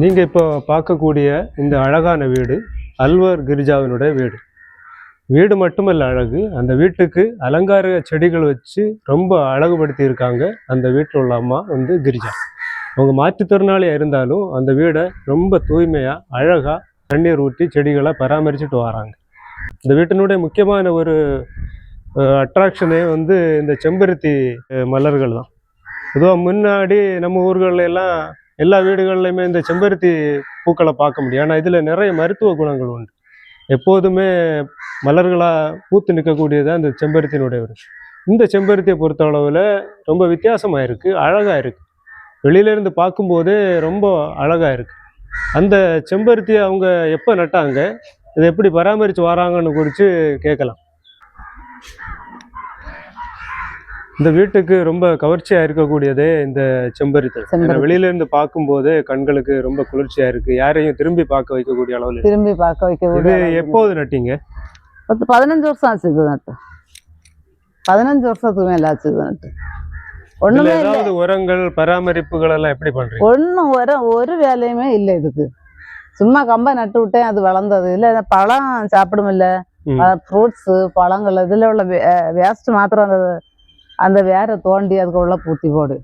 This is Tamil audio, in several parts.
நீங்கள் இப்போ பார்க்கக்கூடிய இந்த அழகான வீடு அல்வர் கிரிஜாவினுடைய வீடு. வீடு மட்டுமல்ல அழகு. அந்த வீட்டுக்கு அலங்கார செடிகள் வச்சு ரொம்ப அழகுபடுத்தி இருக்காங்க அந்த வீட்டில் உள்ள அம்மா வந்து கிரிஜா. அவங்க மாற்றுத்திறனாளியாக இருந்தாலும் அந்த வீடை ரொம்ப தூய்மையாக அழகாக தண்ணீர் ஊற்றி செடிகளை பராமரிச்சுட்டு வராங்க. இந்த வீட்டினுடைய முக்கியமான ஒரு அட்ராக்ஷனே வந்து இந்த செம்பருத்தி மலர்கள் தான். பொதுவாக முன்னாடி நம்ம ஊர்களில் எல்லாம் எல்லா வீடுகள்லையுமே இந்த செம்பருத்தி பூக்களை பார்க்க முடியும். ஆனால் இதில் நிறைய மருத்துவ குணங்கள் உண்டு. எப்போதுமே மலர்களாக பூத்து நிற்கக்கூடியதாக இந்த செம்பருத்தினுடைய ஒரு இந்த செம்பருத்தியை பொறுத்த அளவில் ரொம்ப வித்தியாசமாக இருக்குது அழகாக இருக்குது வெளியிலேருந்து பார்க்கும்போதே ரொம்ப அழகாக இருக்குது அந்த செம்பருத்தியை அவங்க எப்போ நட்டாங்க இதை எப்படி பராமரித்து வராங்கன்னு குறித்து கேட்கலாம். இந்த வீட்டுக்கு ரொம்ப கவர்ச்சியாக இருக்கக்கூடியதே இந்த செம்பருத்தி. வெளியில இருந்து பார்க்கும்போதே கண்களுக்கு ரொம்ப குளிர்ச்சியா இருக்கு. யாரையும் திரும்பி பார்க்க வைக்கக்கூடிய அளவில். திரும்பி பார்க்க வைக்க இது கூடிய அளவுக்கு எப்போது நட்டீங்க? பத்து பதினஞ்சு வருஷம் ஆச்சு இது நட்டு. பதினஞ்சு வருஷத்துக்கு மேல ஆச்சு இது நட்டு. ஒண்ணுமே ஏதாவது உரங்கள் பராமரிப்புகள் எல்லாம் எப்படி பண்றீங்க? ஒன்றும் ஒரு ஒரு வேலையுமே இல்லை இதுக்கு. சும்மா கம்பை நட்டு விட்டேன் அது வளர்ந்தது. இல்லை பழம் சாப்பிடும் இல்லை. ஃப்ரூட்ஸு பழங்கள் இதில் உள்ள வேஸ்ட் மாத்திரம் அந்த அந்த வேரை தோண்டி அதுக்கு உள்ள பூத்தி போடு.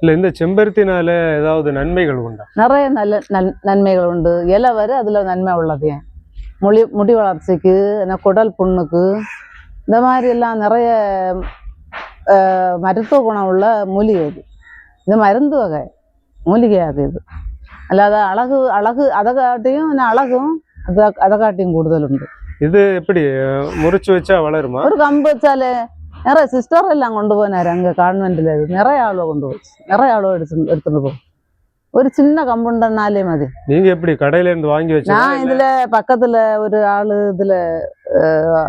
இல்ல இந்த செம்பருத்தினால ஏதாவது நன்மைகள் உண்டா? நிறைய நல்ல நன் நன்மைகள் உண்டு. இலை வரை அதில் நன்மை உள்ளது. முடி முடி வளர்ச்சிக்கு குடல் புண்ணுக்கு இந்த மாதிரி எல்லாம் நிறைய மருத்துவ குணம் உள்ள மூலிகை இது. இது மருந்து வகை மூலிகையாக இது. அல்லாத அழகு அழகு அதை காட்டியும் அழகும் அதை அதை காட்டியும் கூடுதல் உண்டு. இது எப்படி முறிச்சு வச்சா வளருமா? ஒரு கம்பு வச்சாலே நிறைய சிஸ்டர் எல்லாம் கொண்டு போனாரு அங்கே கான்வென்ட்டில் இது நிறைய ஆளுவை கொண்டு போச்சு நிறைய ஆளுவை எடுத்து எடுத்துட்டு போகும். ஒரு சின்ன கம்புண்டனாலே மதி. நீங்க எப்படி கடையில இருந்து வாங்கி வச்சா நான் இதுல பக்கத்துல ஒரு ஆளு இதுல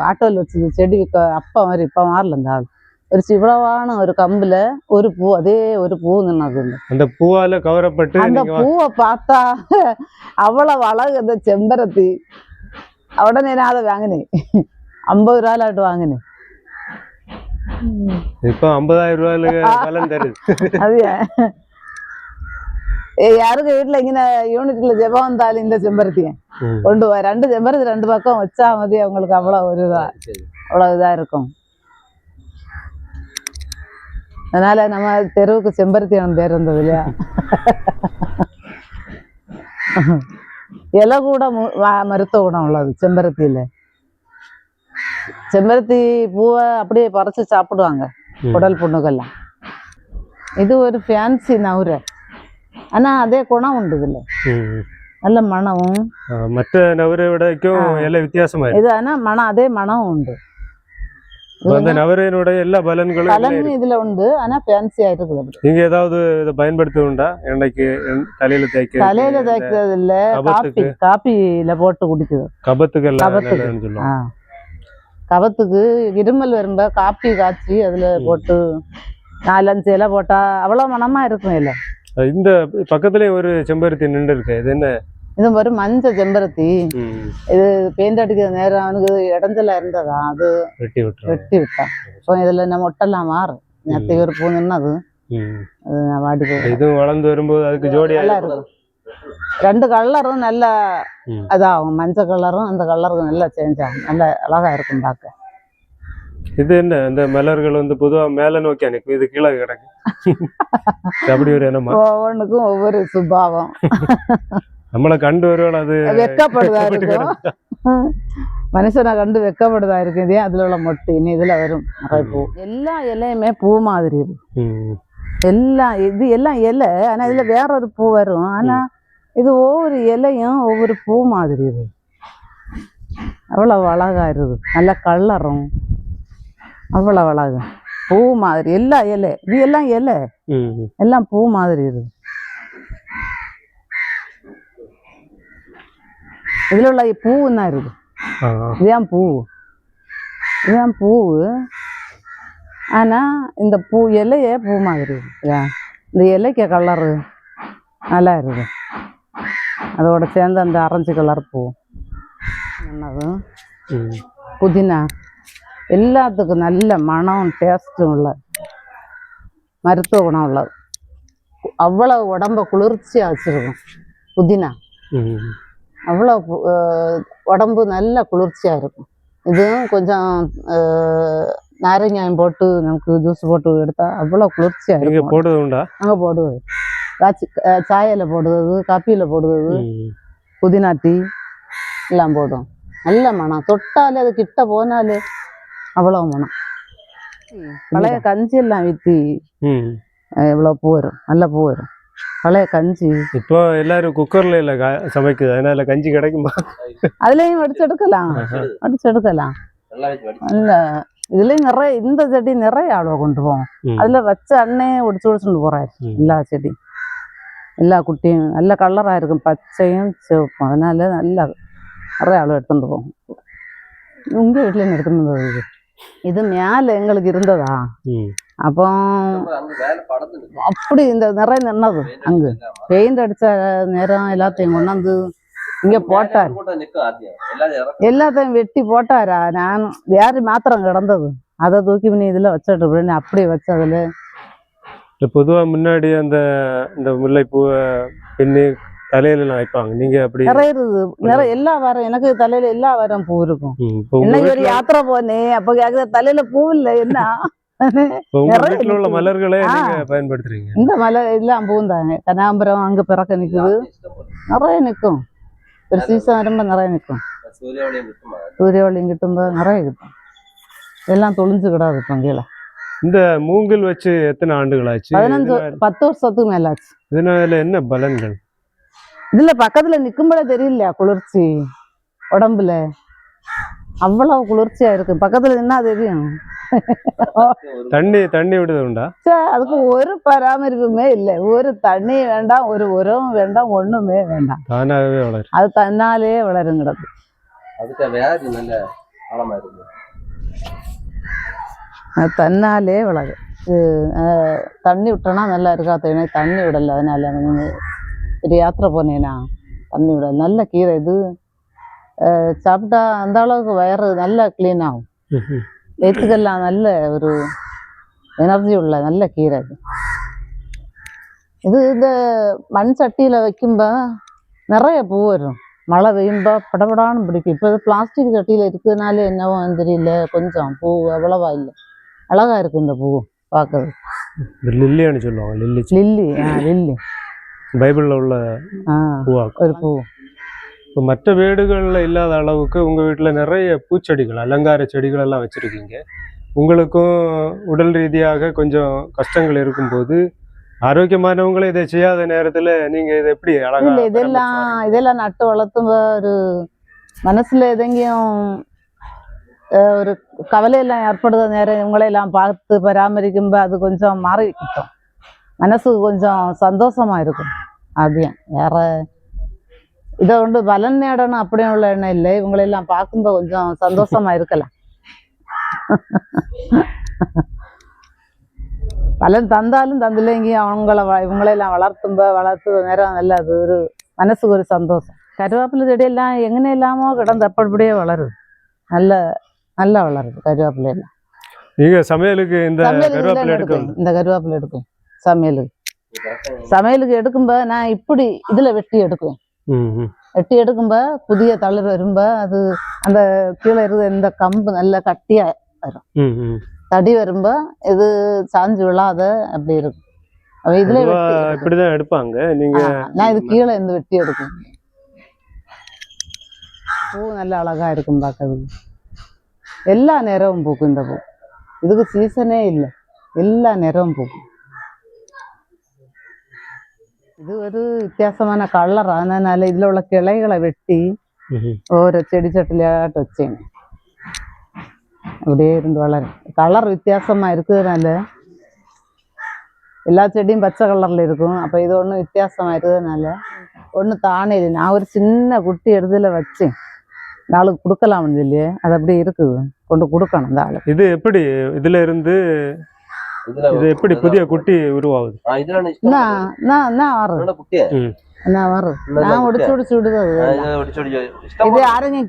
ஆட்டோல வச்சு செடி விற்க அப்பா மாதிரி இப்ப மாறல இந்த ஆள். ஒரு சிவளவான ஒரு கம்புல ஒரு பூ அதே ஒரு பூ நின்னது. அந்த பூவால கவரப்பட்டு அந்த பூவை பார்த்தா அவ்வளவு அழகு அந்த செம்பருத்தி. உடனே நான் அதை வாங்கினேன். ஐம்பது ரூபாயிலாட்டு வாங்கினேன். இப்போ ஐம்பதாயிரம் ரூபாயில பலன் தருது. அது யாருக்கு வீட்டுல இங்கே யூனிட்ல ஜெபம் வந்தாலும் இந்த செம்பருத்தியை. கொண்டு வா. ரெண்டு செம்பருத்தி ரெண்டு பக்கம் வச்சா மதி அவங்களுக்கு அவ்வளவு ஒரு இதா அவ்வளவு இதா இருக்கும். அதனால நம்ம தெருவுக்கு செம்பருத்தி அவன் பேர் இருந்தது இல்லையா? இலை கூட மருத்துவ குணம் உள்ளது செம்பருத்தியில. செம்பருத்தி பூவை அப்படியே பறிச்சு சாப்பிடுவாங்க. குடல் புண்ணுக்கெல்லாம் இது ஒரு ஃபேன்சி நவுரை ஆனா அதே குணம் உண்டு இதுல. நல்ல மணமும். அஹ், மற்ற நவரை விடக்கும் எல்லாம் வித்தியாசமா இது ஆனா மனம் அதே மனம் உண்டு. அந்த நவரையினுடைய எல்லா பலன்களும் பலன் இதுல உண்டு. ஆனா ஃபேன்சியா இருக்குது நீங்க ஏதாவது இதை பயன்படுத்துவீண்டா இன்னைக்கு தலையில தேய்க்க தலையில தேய்க்கிறது இல்ல காப்பி கபத்துக்கு காப்பியில போட்டு குடிக்குது. கபத்துக்கு எல்லாம். சொல்லுவாங்க. கபத்துக்கு இருமல் வரும்ப காப்பி காய்ச்சி அதுல போட்டு நாலஞ்சு இலை போட்டா அவ்வளவு மனமா இருக்கும் இல்ல. இந்த பக்கத்துலயே ஒரு செம்பருத்தி நின்று இருக்கு இது என்ன? இது ஒரு மஞ்சள் செம்பருத்தி. இது பெயிண்ட் அடிக்கிற நேரம் அவனுக்கு இடைஞ்சலா இருந்ததா? அது வெட்டி விட்டுரும் வெட்டி விட்டான் இப்போ இதுல நம்ம ஒட்டெல்லாம் மாறும் நேற்று ஒரு பூ நின்னது. அது வாடி போய் இதுவும் வளர்ந்து வரும்போது அதுக்கு ஜோடியா இருக்கும். ரெண்டு கலரும் நல்ல. அதாகும் மஞ்சள் கலரும் அந்த கலரும் நல்லா சேஞ்ச் ஆகும். நல்ல அழகா இருக்கும் பார்க்க. இது என்ன? இந்த மலர்கள் வந்து பொதுவா மேல நோக்கி அனுக்கும் இது கீழே கிடக்கு. அப்படி ஒரு என்னமா ஒவ்வொன்றுக்கும் ஒவ்வொரு சுபாவம். நம்மளை கண்டு வருவாள் அது வெக்கப்படுதா இருக்கும் மனுஷனை கண்டு வெக்கப்படுதா இருக்கு இதே அதுல உள்ள மொட்டு இனி இதுல வரும். பூ. எல்லா இலையுமே பூ மாதிரி இருக்கு. எல்லாம் இது எல்லாம் இலை ஆனா இதுல வேற ஒரு பூ வரும். ஆனா இது ஒவ்வொரு இலையும் ஒவ்வொரு பூ மாதிரி இருக்கு அவ்வளவு அழகா இருக்குது நல்ல கலரும். அவ்வளவு அழகு. பூ மாதிரி. எல்லா இலை. இது எல்லாம் இலை. எல்லாம் பூ மாதிரி இருக்கு இதுல உள்ள பூவும் தான் இருக்கு? ஆ. இதுதான் பூ? இதுதான் பூவு ஆனா இந்த பூ இலையே பூ மாதிரி? இந்த இலைக்கு கலரு நல்லா இருக்கு. அதோட சேர்ந்து அந்த ஆரஞ்சு கலர் பூ. என்னது? ம். புதினா. எல்லாத்துக்கும் நல்ல மனம் டேஸ்ட்டும் உள்ள மருத்துவ குணம் உள்ளது. அவ்வளவு உடம்ப குளிர்ச்சியாக வச்சிருக்கும் புதினா. அவ்வளோ உடம்பு நல்ல குளிர்ச்சியாக இருக்கும். இதுவும் கொஞ்சம் நாரங்காயம் போட்டு நமக்கு ஜூஸ் போட்டு எடுத்தா அவ்வளோ குளிர்ச்சியாக இருக்கும். போடுறது உண்டா? நாங்கள் போடுவது. காய்ச்சி சாயால போடுவது காப்பியில் போடுவது. புதினா டீ எல்லாம் போடும் நல்ல மனம். தொட்டாலே அது கிட்ட போனாலே அவ்வளோ மனம். பழைய கஞ்சி எல்லாம் ம். எவ்வளோ பூ வரும். நல்ல பூ வரும். பழைய கஞ்சி. இப்போ எல்லாரும் குக்கர்ல இல்ல சமைக்குது. அதனால கஞ்சி கிடைக்குமா? அதுலேயும் வடிச்சு எடுக்கலாம். வடிச்சு எடுக்கலாம். நல்லா வச்சு வடி நல்ல இதுலயும் நிறைய இந்த செடி நிறைய ஆளுவ கொண்டு போவோம். அதுல வச்ச அண்ணே ஒடிச்சு ஒடிச்சுட்டு போறாரு. எல்லா செடி எல்லா குட்டியும் நல்ல கலரா இருக்கும். பச்சையும் சிவப்பும். அதனால நல்ல நிறைய ஆளுவ எடுத்துட்டு போவோம். உங்க வீட்டுல எடுத்துட்டு வந்தது? இது மேல எங்களுக்கு இருந்ததா? அப்போ அப்படி இந்த நிறைய நின்னது அங்க. பெயிண்ட் அடிச்ச நேரம் எல்லாத்தையும் கொண்டாந்து இங்க போட்டார். எல்லாத்தையும் வெட்டி போட்டாரா? நான் வேறு மாத்திரம் கிடந்தது. அதை தூக்கி பண்ணி இதுல வச்சுட்டு அப்படின்னு அப்படியே வச்சதுல இல்ல பொதுவா முன்னாடி அந்த இந்த முல்லைப்பூவை பின்னி தலையில வைப்பாங்க. நீங்க அப்படி நிறைய இருக்குது நிறைய எல்லா வாரம் எனக்கு தலையில எல்லா வாரம் பூ இருக்கும். இப்போ இன்னைக்கு ஒரு யாத்திரை போனேன் அப்ப கேக்குது தலையில பூ இல்ல என்ன? இப்போ உள்ள. மலர்களை பயன்படுத்துறீங்க? இந்த மலை எல்லாம் பூந்தாங்க. கனாம்பரம் அங்க பிறக்க நிக்குது. நிறைய நிக்கும் ஒரு சீசன் வருമ്പോ நிறைய நிக்கும் கிட்டும்போ நிறைய கிட்டும். எல்லாம் தொழிஞ்சு கிடாது இப்போ கீழே இந்த மூங்கில் வச்சு எத்தனை ஆண்டுகள் ஆச்சு பதினஞ்சு பத்து வருஷத்துக்கு மேலாச்சு. இதனால என்ன பலன்கள்? இதுல பக்கத்துல நிக்கும்போது தெரியலையா குளிர்ச்சி? உடம்புல? அவ்வளவு குளிர்ச்சியா இருக்கு. பக்கத்துல நின்னா தெரியும். தண்ணி தண்ணி விடுறது உண்டா? அதுக்கு ஒரு பராமரிப்புமே இல்லை. ஒரு தண்ணி வேண்டாம் ஒரு உரம் வேண்டாம் ஒண்ணுமே வேண்டாம். தானாகவே வளரும். அது தன்னாலே வளருங்கிறது. அதுக்கு வியாதி நல்ல ஆழமா இருக்கு? அஹ், தண்ணி விட்டோன்னா நல்லா இருக்காது ஏன்னா தண்ணி விடல அதனால. நீங்கள் ஒரு யாத்திரை போனேன்னா தண்ணி விடல. நல்ல கீரை இது. சாப்பிட்டா அந்த அளவுக்கு வயிறு நல்லா க்ளீன் ஆகும். வயிற்றுக்கெல்லாம் நல்ல ஒரு எனர்ஜி உள்ள நல்ல கீரை இது. இது இந்த மண் சட்டியில் வைக்கும்போ நிறைய பூ வரும். மழை பெய்யும்போ படபடான்னு பிடிக்கும். இப்போ பிளாஸ்டிக் சட்டியில் இருக்கிறதுனால என்னவோ தெரியல. கொஞ்சம் பூ அவ்வளவா இல்லை. அழகா இருக்கு இந்த பூ பார்க்கறது இந்த லில்லியான்னு சொல்லுவாங்க லில்லி லில்லி ஆ லில்லி. பைபிள்ல உள்ள பூவாக்கும். ஒரு பூ. இப்போ மற்ற வீடுகளில் இல்லாத அளவுக்கு உங்க வீட்டுல நிறைய பூச்செடிகள் அலங்கார செடிகள் எல்லாம் வச்சிருக்கீங்க. உங்களுக்கும் உடல் ரீதியாக கொஞ்சம் கஷ்டங்கள் இருக்கும்போது ஆரோக்கியமானவங்களே இதை செய்யாத நேரத்துல நீங்க இதை எப்படி அழகா இல்ல இதெல்லாம் இதெல்லாம் நட்டு வளர்த்தும்ப ஒரு மனசுல எதெங்கியும் ஒரு கவலையெல்லாம் ஏற்படுகிற நேரம் இவங்களையெல்லாம் பார்த்து பராமரிக்கும்போது அது கொஞ்சம் மாறி கிட்டும். மனசு கொஞ்சம் சந்தோஷமா இருக்கும். அதையும் வேற இதை கொண்டு பலன் நேடணும் அப்படியே உள்ள எண்ணம் இல்லை. இவங்களெல்லாம் பார்க்கும்போது கொஞ்சம் சந்தோஷமா இருக்கலாம். பலன் தந்தாலும் தந்தில்லைங்க. அவங்கள இவங்களெல்லாம் வளர்த்தும்போ வளர்த்து நேரம் நல்ல அது ஒரு மனசுக்கு ஒரு சந்தோஷம். கருவேப்பிலை செடியெல்லாம் எங்கேனே இல்லாமல் கிடந்து அப்படியே வளருது. நல்ல நல்லா வளருது கருவேப்பிலை நீங்க சமையலுக்கு இந்த கருவேப்பிலை இதுல எடுக்க எடுப்பேன். இந்த கருவேப்பிலை எடுப்பேன். சமையலுக்கு. சமையலுக்கு எடுக்கும்போ நான் இப்படி இதுல வெட்டி எடுக்குவேன். வெட்டி எடுக்கும்போ புதிய தளிர் வரும்போ அது அந்த கீழே இருக்கிற இந்த கம்பு நல்ல கட்டியா ம் ம். தடி வரும்போ இது சாஞ்சு விழாத அப்படி இருக்கும். இதுல. இப்படிதான் எடுப்பாங்க. நீங்க நான் இது கீழே இருந்து வெட்டி எடுக்கும் பூ நல்ல அழகா இருக்கும் பார்க்கறதுக்கு. எல்லா நேரமும் பூக்கும் இந்த பூ இதுக்கு சீசனே இல்லை எல்லா நேரமும் பூக்கும் இது ஒரு வித்தியாசமான கலர் அதனால இதுல உள்ள கிளைகளை வெட்டி ம்ஹும். ஓரோ செடி சட்டிலாட்டு வச்சேன் அப்படியே இருந்து வளரும் கலர் வித்தியாசமா இருக்கிறதுனால எல்லா செடியும் பச்சை கலர்ல இருக்கும் அப்ப இது ஒன்றும் வித்தியாசமா இருக்கிறதுனால ஒன்று தானே இல்லை நான் ஒரு சின்ன குட்டி எடுத்துல வச்சேன் இந்த ஆளுக்கு கொடுக்கலாம்னு சொல்லி அது அப்படியே இருக்குது. கொண்டு கொடுக்கணும் இந்த ஆளுக்கு இது எப்படி இதுல இருந்து இது எப்படி புதிய குட்டி உருவாகுது?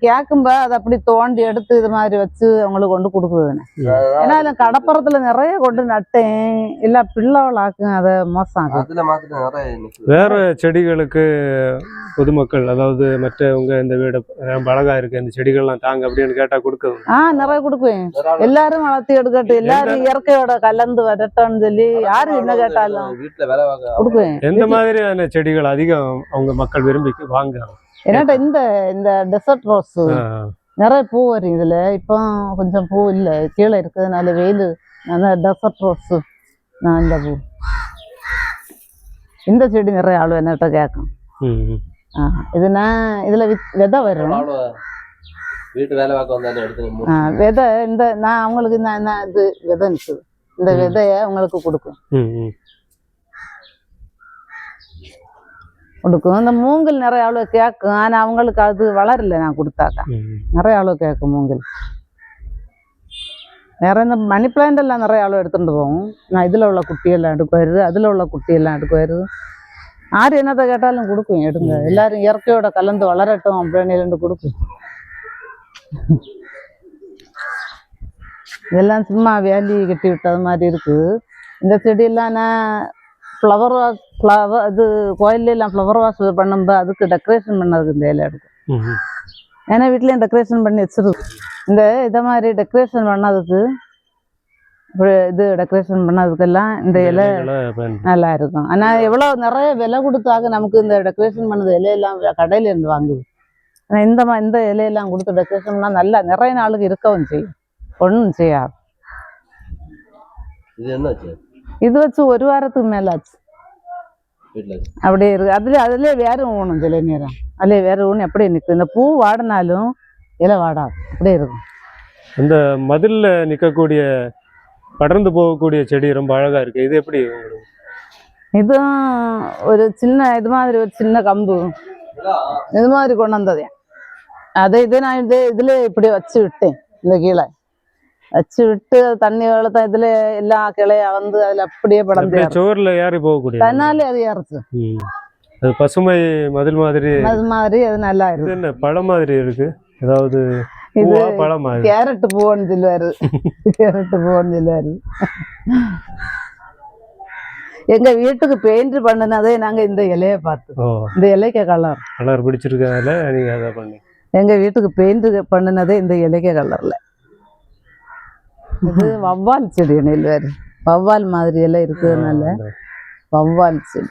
கேட்கும்போ அதை அப்படி தோண்டி எடுத்து இது மாதிரி வச்சு அவங்களுக்கு கொண்டு கொடுக்குதுன்னு ஏன்னா இதுல கடப்புறத்துல நிறைய கொண்டு நட்டேன் இல்ல பிள்ளைகளாக்கும் அதை மோசம் ஆகும் அதுல மாத்திட்டு நிறைய நிக்குது. வேற செடிகளுக்கு பொதுமக்கள் அதாவது மற்றவங்க இந்த வீடு அழகா இருக்கு இந்த செடிகள்லாம் தாங்க அப்படின்னு கேட்டா கொடுக்குது ஆ நிறைய கொடுக்குவேன் எல்லாரும் வளர்த்து எடுக்கட்டும் எல்லாரும் இயற்கையோட கலந்து வரட்டும்னு சொல்லி யாரு என்ன கேட்டாலும் வீட்டுல வேலை கொடுக்குவேன் எந்த மாதிரியான செடிகள் அதிகம் அவங்க மக்கள் விரும்பி வாங்குறாங்க. என்னட்ட இந்த இந்த டெசர்ட் ரோஸ் நிறைய பூ வரும் இதுல. இப்போ கொஞ்சம் பூ இல்ல. கீழே இருக்கிறதுனால வெயில் அந்த டெசர்ட் ரோஸ் நான் இந்த பூ. இந்த செடி நிறைய ஆளு என்னட்ட கேட்கும் ம், ம். ஆ, இது நான் இதுல வித்- வரும். வீட்டு வேலை பார்க்க வந்தாலும் எடுத்து விதை இந்த நான் அவங்களுக்கு நான் இது விதை நிற்குது இந்த. விதைய உங்களுக்கு கொடுக்கும். கொடுக்கும். இந்த மூங்கில் நிறைய ஆளு கேட்கும். ஆனா அவங்களுக்கு அது வளரல நான் கொடுத்தாக்கா. நிறைய ஆளு கேட்கும் மூங்கில். வேற இந்த மணி பிளான்ட் எல்லாம் நிறைய ஆளு எடுத்துட்டு போகும் நான் இதுல உள்ள குட்டியெல்லாம் எடுக்குவாரு அதுல உள்ள குட்டியெல்லாம் எடுக்குவாரு யாரு என்னத்தை கேட்டாலும் கொடுக்கும் எடுங்க. எல்லாரும் இயற்கையோட கலந்து வளரட்டும் அப்படின்னு ரெண்டு கொடுக்கும். இதெல்லாம் சும்மா வேலி கட்டி விட்டது மாதிரி இருக்கு. இந்த செடியெல்லாம் நான் ஃப்ளவர் வாஷ் ஃப்ளவர் இது கோயில்ல எல்லாம் ஃப்ளவர் வாஷ் பண்ணும்போது அதுக்கு டெக்கரேஷன் பண்ணதுக்கு இந்த இலை எடுக்கும். ஏன்னா வீட்லயும் டெக்கரேஷன் பண்ணி வச்சிருக்கு இந்த இதை மாதிரி டெக்கரேஷன் பண்ணதுக்கு இப்ப இது டெக்கரேஷன் பண்ணதுக்கெல்லாம் இந்த இலை நல்லா இருக்கும். ஆனா எவ்வளவு நிறைய விலை கொடுத்தாக நமக்கு இந்த டெக்கரேஷன் பண்ணது இலையெல்லாம் கடையில இருந்து வாங்குது. ஆனா இந்த மா இந்த இலையெல்லாம் கொடுத்து டெக்கரேஷன் பண்ணா நல்லா நிறைய நாளுக்கு இருக்கவும் செய்யும். ஒன்றும் செய்யாது. இது என்ன ஆச்சு? இது வச்சு ஒரு வாரத்துக்கு மேல ஆச்சு. வீட்டுல வச்சு. அப்படியே இருக்கு. அதுல அதுலயே வேற ஊணும் சில நேரம் அதுலயே வேற ஊனு அப்படியே நிற்கும் இந்த பூ வாடினாலும் இலை வாடாது. அப்படியே இருக்கும். இந்த மதில்ல நிக்கக்கூடிய படர்ந்து போகக்கூடிய செடி ரொம்ப அழகா இருக்கு. இது எப்படி இதுவும் ஒரு சின்ன இது மாதிரி ஒரு சின்ன கம்பு. இது மாதிரி கொண்டு வந்ததே. அதை இது நான் இது இதுல இப்படி வச்சு விட்டேன். இந்த கீழே. வச்சு விட்டு தண்ணி வெள்ளத்தை இதுல எல்லா கிளைய வந்து அதுல அப்படியே படந்து அப்படியே சுவர்ல ஏறி போகக்கூடிய தன்னாலே அது இறச்சு ம். அது பசுமை மதில் மாதிரி. அது மாதிரி அது நல்லா இருக்கு என்ன பழம் மாதிரி இருக்கு? ஏதாவது இது பழம் மாதிரி? கேரட் பூன்னு சொல்லுவாரு. கேரட் பூன்னு சொல்லுவாரு. எங்க வீட்டுக்கு பெயிண்ட் பண்ணுனதே நாங்க இந்த இலைய பார்த்து. இந்த இலைக்க கலர் கலர் பிடிச்சிருக்கனால நீங்க அதை பண்ணி. எங்க வீட்டுக்கு பெயிண்ட் பண்ணுனதே இந்த இலைக்க கலர்ல இது வவ்வால் செடி நெல்வாரு வவ்வால் மாதிரி எல்லாம் இருக்கிறதுனால வவ்வால் செடி.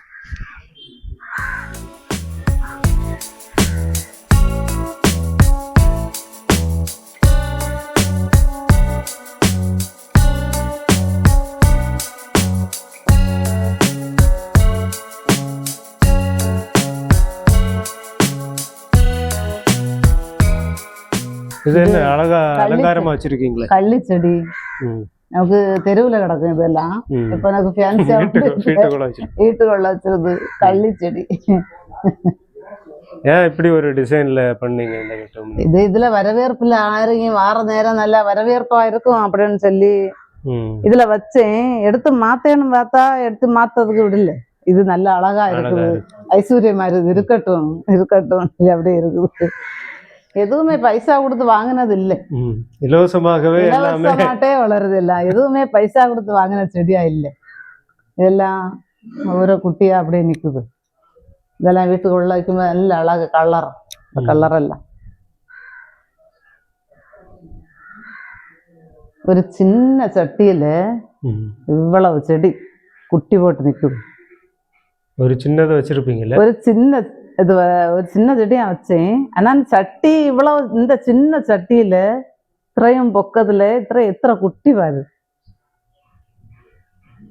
இது என்ன அழகா அலங்காரமா வச்சிருக்கீங்களே? கள்ளி செடி. நமக்கு தெருவுல கிடக்கும் இதெல்லாம். இப்ப எனக்கு ஃபேன்சியா வீட்டுக்கு வீட்டுக்குள்ள வச்சிருது. கள்ளி செடி. ஏன் இப்படி ஒரு டிசைன்ல பண்ணீங்க இது இதுல வரவேற்புல யாரையும் வார நேரம் நல்லா வரவேற்பா இருக்கும் அப்படின்னு சொல்லி இதுல வச்சேன். எடுத்து மாத்தேன்னு பார்த்தா எடுத்து மாத்ததுக்கு விடல. இது நல்ல அழகா இருக்குது. இருக்கு. ஐஸ்வர்யமா இருக்குது இருக்கட்டும் இருக்கட்டும். இது அப்படியே இருக்குது. எதுவுமே பைசா கொடுத்து வாங்கினது இல்லை. இலவசமாகவே இலவசமாட்டே வளருது இல்ல எதுவுமே பைசா கொடுத்து வாங்கின செடியா இல்லை. இதெல்லாம் ஒரு குட்டியா அப்படியே நிக்குது. இதெல்லாம் வீட்டுக்குள்ள வைக்கும்போது நல்ல அழகு கலர். கலர் எல்லாம் ஒரு சின்ன சட்டியில. இவ்வளவு செடி குட்டி போட்டு நிக்குது. ஒரு சின்னதை வச்சிருப்பீங்கல்ல? ஒரு சின்ன இது ஒரு சின்ன செடியாக வச்சேன் ஆனால் சட்டி இவ்வளோ இந்த சின்ன சட்டியில் ഇത്രയും പൊക്കത്തിൽ ഇത്ര എത്ര കുട്ടി വരും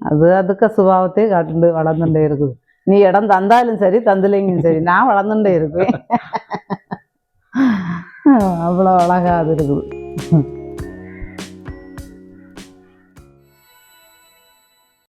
അത് അതൊക്കെ സ്വഭാവത്തെ കാട്ടുണ്ട് വളർന്നുണ്ടേ ഇരിക്കും നീ ഇടം തന്നാലും ശരി തന്നില്ലെങ്കിലും ശരി ഞാൻ വളർന്നുണ്ടേ ഇരിക്കും അവളെ വളകാതിരിക്കും